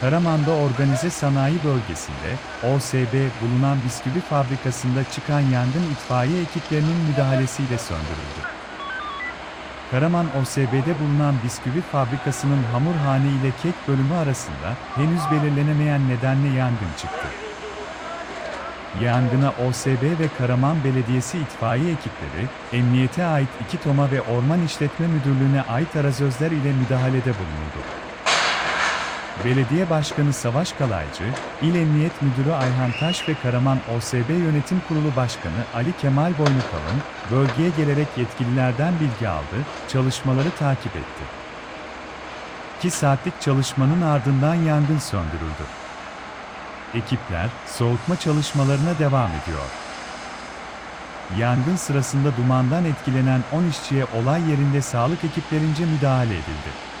Karaman'da organize sanayi bölgesinde, OSB bulunan bisküvi fabrikasında çıkan yangın itfaiye ekiplerinin müdahalesiyle söndürüldü. Karaman OSB'de bulunan bisküvi fabrikasının hamurhane ile kek bölümü arasında henüz belirlenemeyen nedenle yangın çıktı. Yangına OSB ve Karaman Belediyesi itfaiye ekipleri, emniyete ait iki TOMA ve Orman İşletme Müdürlüğü'ne ait arazözler ile müdahalede bulundu. Belediye Başkanı Savaş Kalaycı, İl Emniyet Müdürü Ayhan Taş ve Karaman OSB Yönetim Kurulu Başkanı Ali Kemal Boynukalın, bölgeye gelerek yetkililerden bilgi aldı, çalışmaları takip etti. 2 saatlik çalışmanın ardından yangın söndürüldü. Ekipler, soğutma çalışmalarına devam ediyor. Yangın sırasında dumandan etkilenen 10 işçiye olay yerinde sağlık ekiplerince müdahale edildi.